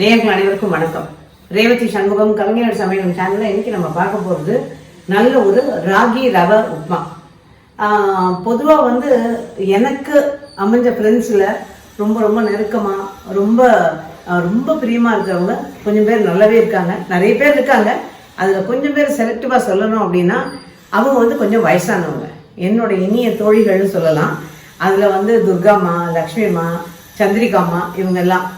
நேயர்கள் அனைவருக்கும் வணக்கம். ரேவதி சண்முகம் கவிஞர் சமையல் சேனலில் இன்னைக்கு நம்ம பார்க்க போகிறது நல்ல ஒரு ராகி ரவை உப்மா. பொதுவாக வந்து எனக்கு அமைஞ்ச ஃப்ரெண்ட்ஸில் ரொம்ப ரொம்ப நெருக்கமாக ரொம்ப ரொம்ப பிரியமாக இருக்கிறவங்க கொஞ்சம் பேர் நல்லாவே இருக்காங்க. நிறைய பேர் இருக்காங்க. அதில் கொஞ்சம் பேர் செலக்டிவாக சொல்லணும் அப்படின்னா அவங்க வந்து கொஞ்சம் வயசானவங்க. என்னோட இனிய தோழிகள்னு சொல்லலாம். அதில் வந்து துர்காம்மா லக்ஷ்மிம்மா சந்திரிகாம்மா இவங்கெல்லாம்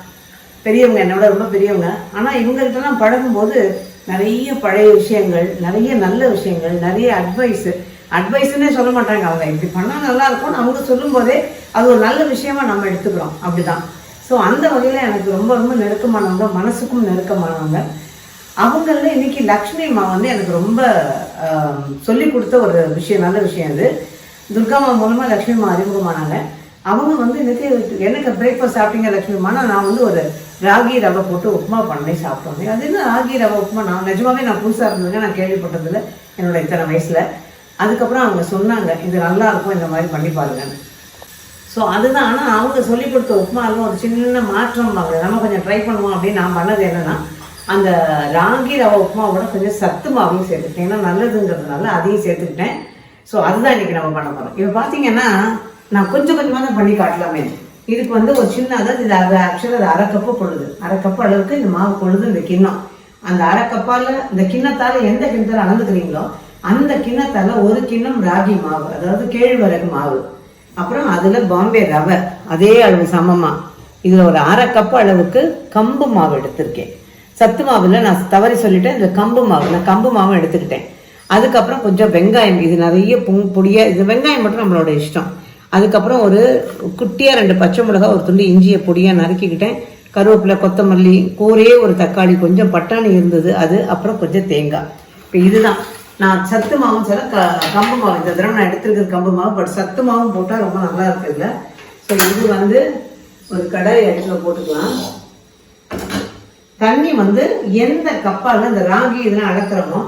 பெரியவங்க என்னோட ரொம்ப பெரியவங்க. ஆனால் இவங்ககிட்டலாம் பழகும்போது நிறைய பழைய விஷயங்கள் நிறைய நல்ல விஷயங்கள் நிறைய அட்வைஸு அட்வைஸ்னே சொல்ல மாட்டாங்க அவங்க. இப்படி பண்ணால் நல்லா இருக்கும்னு அவங்க சொல்லும்போதே அது ஒரு நல்ல விஷயமா நம்ம எடுத்துக்கிறோம். அப்படிதான். ஸோ அந்த வகையில் எனக்கு ரொம்ப ரொம்ப நெருக்கமானவங்க மனசுக்கும் நெருக்கமானவங்க. அவங்களில் இன்னைக்கு லக்ஷ்மி அம்மா வந்து எனக்கு ரொம்ப சொல்லி கொடுத்த ஒரு விஷயம் நல்ல விஷயம் அது துர்காமா மூலமாக லக்ஷ்மி அம்மா அறிமுகமானாங்க. அவங்க வந்து எனக்கு எனக்கு பிரேக்ஃபாஸ்ட் சாப்பிட்டீங்க லக்ஷ்மி அம்மா நான் வந்து ஒரு ராகி ரவை போட்டு உப்புமா பண்ணி சாப்பிட்டோம். அது என்ன ராகி ரவை உப்புமா? நான் நிஜமாவே நான் புதுசாக இருந்ததுங்க நான் கேள்விப்பட்டதில்ல என்னோட இத்தனை வயசில். அதுக்கப்புறம் அவங்க சொன்னாங்க இது நல்லா இருக்கும் இந்த மாதிரி பண்ணி பாருங்கன்னு. ஸோ அதுதான். ஆனால் அவங்க சொல்லி கொடுத்த உப்புமாவில் ஒரு சின்ன மாற்றம் அவங்க நம்ம கொஞ்சம் ட்ரை பண்ணுவோம் அப்படின்னு நான் பண்ணது என்னென்னா அந்த ராகி ரவை உப்புமாவோட கொஞ்சம் சத்து மாவையும் சேர்த்துக்கிட்டேன். ஏன்னா நல்லதுங்கிறதுனால அதையும் சேர்த்துக்கிட்டேன். ஸோ அதுதான் இன்றைக்கி நம்ம பண்ண போகிறோம் இப்போ பார்த்தீங்கன்னா நான் கொஞ்சம் கொஞ்சமாக தான் பண்ணி காட்டலாமே. இதுக்கு வந்து ஒரு சின்ன அதாவது இது அது ஆக்சுவலாக அது அரை கப்பு பொழுது. அரை கப்பு அளவுக்கு இந்த மாவு பொழுது இந்த கிண்ணம். அந்த அரை கப்பால் இந்த கிண்ணத்தால் எந்த கிண்ணத்தால் அளந்துக்கிறீங்களோ அந்த கிண்ணத்தால் ஒரு கிண்ணம் ராகி மாவு அதாவது கேழ்வரகு மாவு. அப்புறம் அதில் பாம்பே ரவை அதே அளவு சமமாக இதில் ஒரு அரை கப்பு அளவுக்கு கம்பு மாவு எடுத்திருக்கேன். சத்து மாவில் நான் தவறி சொல்லிட்டேன் இந்த கம்பு மாவு நான் கம்பு மாவு எடுத்துக்கிட்டேன். அதுக்கப்புறம் கொஞ்சம் வெங்காயம் இது நிறைய புங் பொடியாக இது வெங்காயம் மட்டும் நம்மளோட இஷ்டம். அதுக்கப்புறம் ஒரு குட்டியாக ரெண்டு பச்சை மிளகா ஒரு துண்டு இஞ்சியை பொடியாக நறுக்கிக்கிட்டேன். கருவேப்பிலை கொத்தமல்லி ஒரே ஒரு தக்காளி கொஞ்சம் பட்டாணி இருந்தது அது அப்புறம் கொஞ்சம் தேங்காய். இப்போ இதுதான். நான் சத்து மாவும் சில க கம்பு மாவு இந்த தடவை நான் எடுத்துருக்கிறது கம்பு மாவு பட் சத்து மாவும் போட்டால் ரொம்ப நல்லா இருக்குதுல்ல ஸோ இது வந்து ஒரு கடாய் இடத்துல போட்டுக்கலாம். தண்ணி வந்து எந்த கப்பால் இந்த ராகி இதெல்லாம் அளக்குறோமோ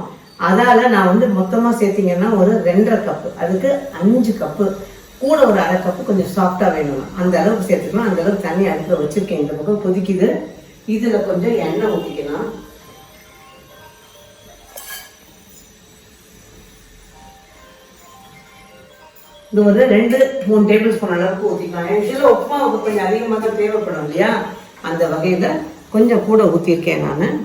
அதால் நான் வந்து மொத்தமாக சேர்த்திங்கன்னா ஒரு ரெண்டரை கப்பு. அதுக்கு அஞ்சு கப்பு. கூட ஒரு அரை கப்பு கொஞ்சம் சாஃப்டாக வேணும். அந்த அளவுக்கு சேர்த்துக்கலாம். அந்த அளவுக்கு தண்ணி அடுப்பில் வச்சுருக்கேன். இந்த பக்கம் கொதிக்குது. இதில் கொஞ்சம் எண்ணெய் ஊற்றிக்கலாம் இது ஒரு ரெண்டு மூணு டேபிள் ஸ்பூன் அளவுக்கு ஊற்றிக்கலாம் ஆக்சுவலாக அவங்க கொஞ்சம் அதிகமாக தான் தேவைப்படும் இல்லையா? அந்த வகையில் கொஞ்சம் கூட ஊற்றிருக்கேன் நான்.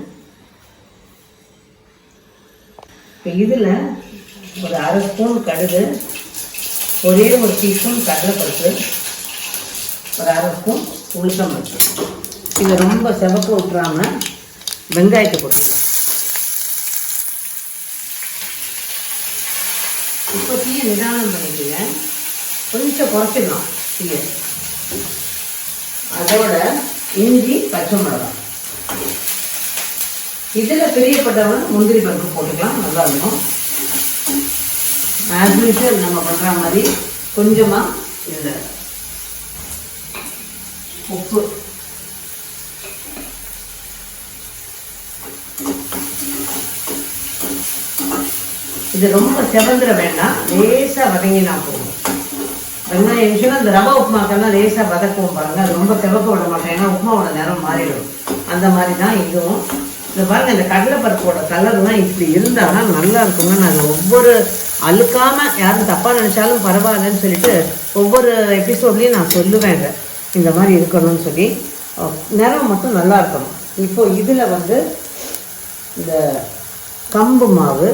இப்போ இதில் ஒரு அரை ஸ்பூன் கடுகு ஒரே ஒரு டீஸ்பூன் கடலைப்பருப்பு ஒரு அரை ஸ்பூன் உளுத்தம் பருப்பு. இதை ரொம்ப செவக்க விட்டுறாம வெங்காயத்தை போட்டுக்கலாம். இப்போ தீயை நிதானம் பண்ணிக்கங்க. கொஞ்சம் குறைச்சிடலாம் தீயை. அதோட இஞ்சி பச்சை மிளகாய். இதில் பெரியப்பட்டவன் முந்திரி பருப்பு போட்டுக்கலாம் நல்லா இருக்கும். ஆஸ் யூஷுவல் நம்ம பண்ணுற மாதிரி கொஞ்சமாக இதில் உப்பு. இது ரொம்ப செவந்துட வேண்டாம். லேசாக வதங்கினா போதும். வெங்காயம் விஷயம் அந்த ரவை உப்புமாக்கெல்லாம் லேசாக வதக்குவோம் பாருங்க. அது ரொம்ப செவக்க விட மாட்டேன். ஏன்னா உப்புமாவோட நிறம் மாறிடும். அந்த மாதிரி தான் இதுவும் இந்த பாருங்க இந்த கடலைப்பருப்போட கலர்லாம் இப்படி இருந்தால் தான் நல்லா இருக்குங்க நான் ஒவ்வொரு அழுக்காமல் யாரும் தப்பாக நினச்சாலும் பரவாயில்லன்னு சொல்லிட்டு ஒவ்வொரு எபிசோட்லேயும் நான் சொல்லுவேன் இந்த மாதிரி இருக்கணும்னு சொல்லி. நிறம் மட்டும் நல்லா இருக்கணும். இப்போ இதில் வந்து இந்த கம்பு மாவு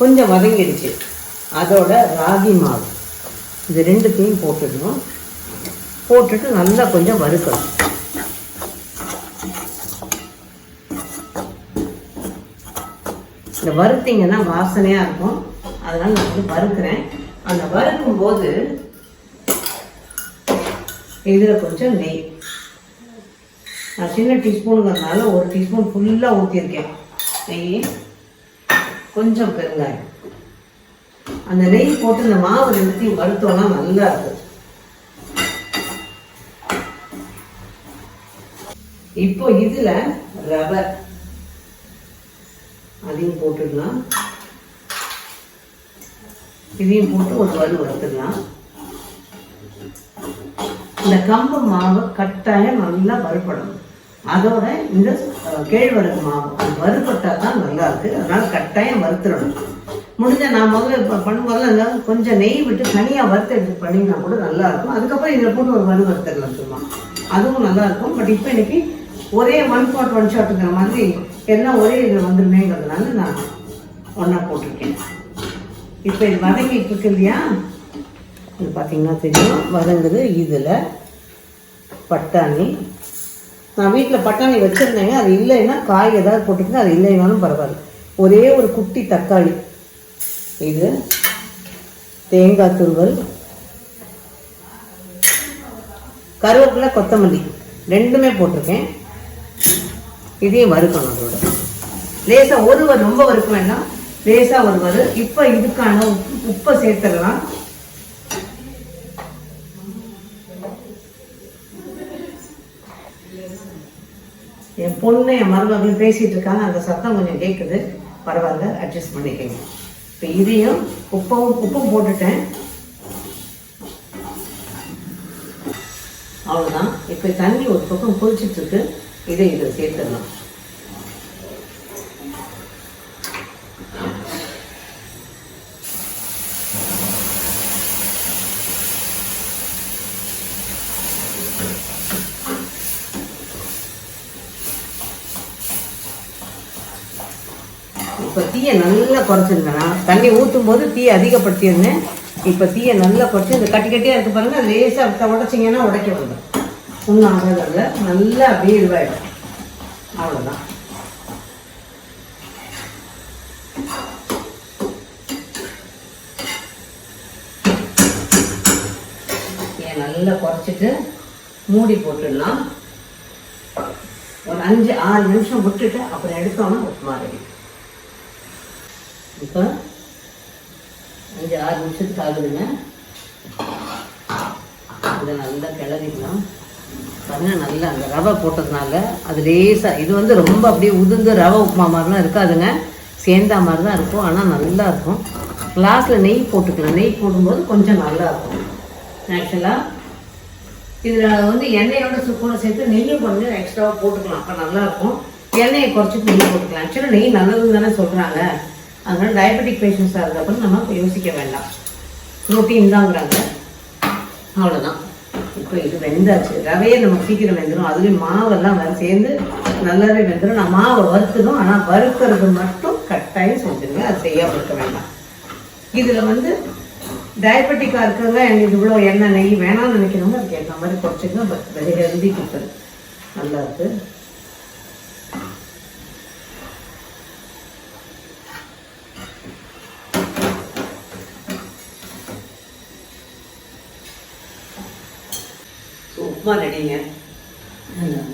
கொஞ்சம் வதங்கிடுச்சு. அதோட ராகி மாவு. இது ரெண்டுத்தையும் போட்டுடணும். போட்டுட்டு நல்லா கொஞ்சம் வறுக்கணும். இந்த வறுத்தீங்கன்னா வாசனையாக இருக்கும். அதனால் நான் வந்து வறுக்கிறேன். அந்த வறுக்கும் போது இதில் கொஞ்சம் நெய். நான் சின்ன டீஸ்பூனுங்கிறதுனால ஒரு டீஸ்பூன் ஃபுல்லாக ஊற்றிருக்கேன் நெய் கொஞ்சம் பெருங்காயம். அந்த நெய் போட்டு இந்த மாவு நிறுத்தி வறுத்தோம்னா நல்லா இருக்கும். இப்போ இதில் ரவை. அதையும் போட்டுடலாம். இதையும் போட்டு ஒரு வறு வறுத்துடலாம். இந்த கம்பு மாவு கட்டாயம் நல்லா வறுபடணும். அதோட இந்த கேழ்வரகு மாவு அது வறுபட்டா தான் நல்லா இருக்கு அதனால கட்டாயம் வறுத்துடணும். முடிஞ்ச நான் முதல்ல இப்போ பண்ணும்போது கொஞ்சம் நெய் விட்டு தனியாக வறுத்து எடுத்து பண்ணிங்கன்னா கூட நல்லா இருக்கும் அதுக்கப்புறம் இதில் போட்டு ஒரு வறு வறுத்துடலாம் சும்மா. அதுவும் நல்லா இருக்கும் பட் இப்போ இன்னைக்கு ஒரே ஒன் பாட் ஒன் ஷாட்டுங்கிற மாதிரி எல்லாம் ஒரே இதில் வந்துருமேங்கிறதுனால நான் ஒன்றா போட்டிருக்கேன். இப்போ இது வதங்கிட்டு இருக்கு இல்லையா? இது பார்த்தீங்கன்னா தெரியும். வதங்குது. இதில் பட்டாணி. நான் வீட்டில் பட்டாணி வச்சுருந்தேங்க அது இல்லைன்னா காய் ஏதாவது போட்டுக்கங்க அது இல்லைனாலும் பரவாயில்ல. ஒரே ஒரு குட்டி தக்காளி. இது தேங்காய் துருவல். கருவேப்பிலை கொத்தமல்லி. ரெண்டுமே போட்டிருக்கேன். இதையும் வறுக்கணும் அதோட. லேசா ஒருவர் ரொம்ப வறுக்க வேண்டாம். லேசா ஒரு இப்போ இதுக்கான உப்பு உப்பை சேர்த்துடலாம். என் பொண்ணு என் மருமகளும் பேசிட்டு இருக்காங்க. அந்த சத்தம் கொஞ்சம் கேட்குது பரவாயில்ல அட்ஜஸ்ட் பண்ணிக்கங்க. இப்போ இதையும் உப்பும் உப்பும் போட்டுட்டேன். அவ்வளோதான் இப்போ தண்ணி ஒரு பக்கம் கொதிச்சிட்டு இருக்கு. இதை இதை சேர்த்துடலாம். இப்போ தீயை நல்லா குறைச்சிருந்தேனா தண்ணி ஊற்றும் போது தீயை அதிகப்படுத்தியிருந்தேன் இப்போ தீயை நல்லா குறைச்சி இந்த கட்டி கட்டியாக இருக்கு பாருங்க அது லேசாக உடச்சிங்கன்னா உடைக்க வந்துடும் ஒன்றும் ஆகாதில்ல நல்லா அப்படியே இதுவாகிடும் அவ்வளோதான் ஏன் நல்லா குறைச்சிட்டு மூடி போட்டுடலாம். ஒரு அஞ்சு ஆறு நிமிஷம் விட்டுட்டு அப்புறம் எடுத்தோம்னா உப்புமா ரெடி இப்போ அஞ்சு ஆறு நிமிஷத்துக்கு ஆகுதுங்க. இதை நல்லா கிளறிக்கலாம் பாருங்க நல்லா அந்த ரவை போட்டதுனால அது லேசாக இது வந்து ரொம்ப அப்படியே உதிர்ந்து ரவை உப்புமா மாதிரிலாம் இருக்காதுங்க. சேர்ந்தா மாதிரி தான் இருக்கும் ஆனால் நல்லா இருக்கும். கிளாஸில் நெய் போட்டுக்கலாம் நெய் போடும்போது கொஞ்சம் நல்லா இருக்கும். ஆக்சுவலாக இதில் வந்து எண்ணெயோட சுக்கூட சேர்த்து நெய்யும் கொஞ்சம் எக்ஸ்ட்ராவாக போட்டுக்கலாம். அப்போ நல்லா இருக்கும். எண்ணெயை குறைச்சிட்டு நெய் போட்டுக்கலாம். ஆக்சுவலாக நெய் நல்லதுன்னு தானே சொல்கிறாங்க அதனால டயபெட்டிக் பேஷண்ட்ஸாக இருக்கிறப்ப நம்ம யோசிக்க வேண்டாம். ப்ரோட்டீன் தாங்கிறாங்க. அவ்வளோதான் இப்போ இது வெந்தாச்சு. ரவையே நமக்கு சீக்கிரம் வெந்துடும் அதுலேயும் மாவெல்லாம் வேறு சேர்ந்து நல்லாவே வெந்துடும் நான் மாவை வறுத்துடும். ஆனால் வறுக்கிறது மட்டும் கட்டாயம் செஞ்சுருங்க. அது செய்யாமல் இருக்க வேண்டாம். இதில் வந்து டயபெட்டிக்காக இருக்கிறவங்க எங்களுக்கு இவ்வளோ எண்ணெய் நெய் வேணாம்னு நினைக்கிறவங்க அதுக்கு ஏற்ற மாதிரி குறைச்சிக்கணும் பட் வெரி ஹெல்தி கொடுத்தது. நல்லா இருக்குது ஸோ உப்புமா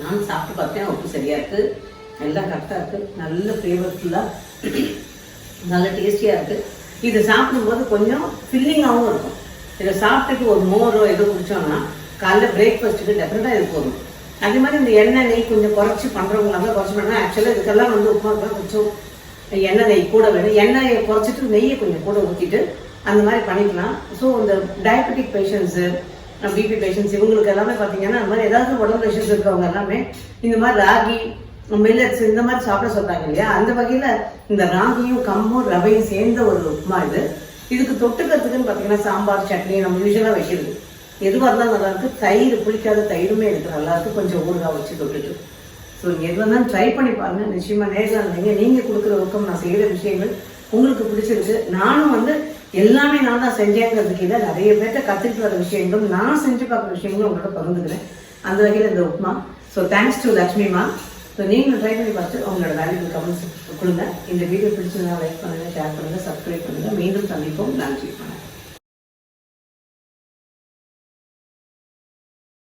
நான் சாப்பிட்டு பார்த்தேன் உப்பு சரியாக இருக்குது எல்லாம் கரெக்டாக இருக்குது நல்ல ஃப்ளேவர்ஃபுல்லாக நல்ல டேஸ்டியாக இருக்குது இது சாப்பிடும்போது கொஞ்சம் ஃபில்லிங்காகவும் இருக்கும். இதை சாப்பிட்டுட்டு ஒரு மோரோ ஏதோ குடிச்சோம்னா காலைல பிரேக்ஃபாஸ்ட்டுக்கு டெஃபினட்டாக இது போதும். அதே மாதிரி இந்த எண்ணெய் நெய் கொஞ்சம் குறைச்சி பண்ணுறவங்களாக குறைச்சி பண்ணால் ஆக்சுவலாக இதுக்கெல்லாம் வந்து உப்புமா கொஞ்சம் எண்ணெய் நெய் கூட வேணும். எண்ணெயை குறைச்சிட்டு நெய்யை கொஞ்சம் கூட ஊற்றிட்டு அந்த மாதிரி பண்ணிக்கலாம். ஸோ இந்த டயபெட்டிக் பேஷண்ட்ஸு பிபி பேஷண்ட்ஸ் இவங்களுக்கு எல்லாமே பார்த்தீங்கன்னா இந்த மாதிரி ஏதாவது உடம்பு இஷ்யூஸ் இருக்கிறவங்க எல்லாமே இந்த மாதிரி ராகி மில்லட்ஸ் இந்த மாதிரி சாப்பிட சொல்றாங்க இல்லையா? அந்த வகையில் இந்த ராகியும் கம்பும் ரவையும் சேர்ந்த ஒரு உப்புமா இது. இதுக்கு தொட்டுக்கிறதுக்குன்னு பார்த்தீங்கன்னா சாம்பார் சட்னி நம்ம யூஸ்வலாக வைக்கிறது. எதுவாக இருந்தாலும் நல்லா இருக்கு. தயிர் புளிக்காத தயிருமே இருக்குது நல்லா கொஞ்சம் ஊறுகாய் வச்சு தொட்டுட்டு. ஸோ நீங்கள் எது வந்தாலும் ட்ரை பண்ணி பாருங்கள் நிச்சயமாக நேரில் இருந்தீங்க. நீங்கள் கொடுக்குற ஊக்கம் நான் செய்கிற விஷயங்கள் உங்களுக்கு பிடிச்சிருக்கு. நானும் வந்து எல்லாமே நான் தான் செஞ்சேங்கிறது கீழே நிறைய பேர்ட்ட கற்றுக்கிட்டு வர விஷயங்களும் நான் செஞ்சு பார்க்குற விஷயங்களும் உங்களோட பகிர்ந்துக்கிறேன். அந்த வகையில் இந்த உப்மா. ஸோ தேங்க்ஸ் டு லக்ஷ்மிமா. ஸோ நீங்களும் ட்ரை பண்ணி பார்த்து உங்களோட வேல்யூபிள் கமெண்ட்ஸ் கொடுங்க. இந்த வீடியோ பிடிச்சிருந்தா லைக் பண்ணுங்கள் ஷேர் பண்ணுங்கள் சப்ஸ்கிரைப் பண்ணுங்கள் மீண்டும் சந்திப்போம். நன்றி. வணக்கம்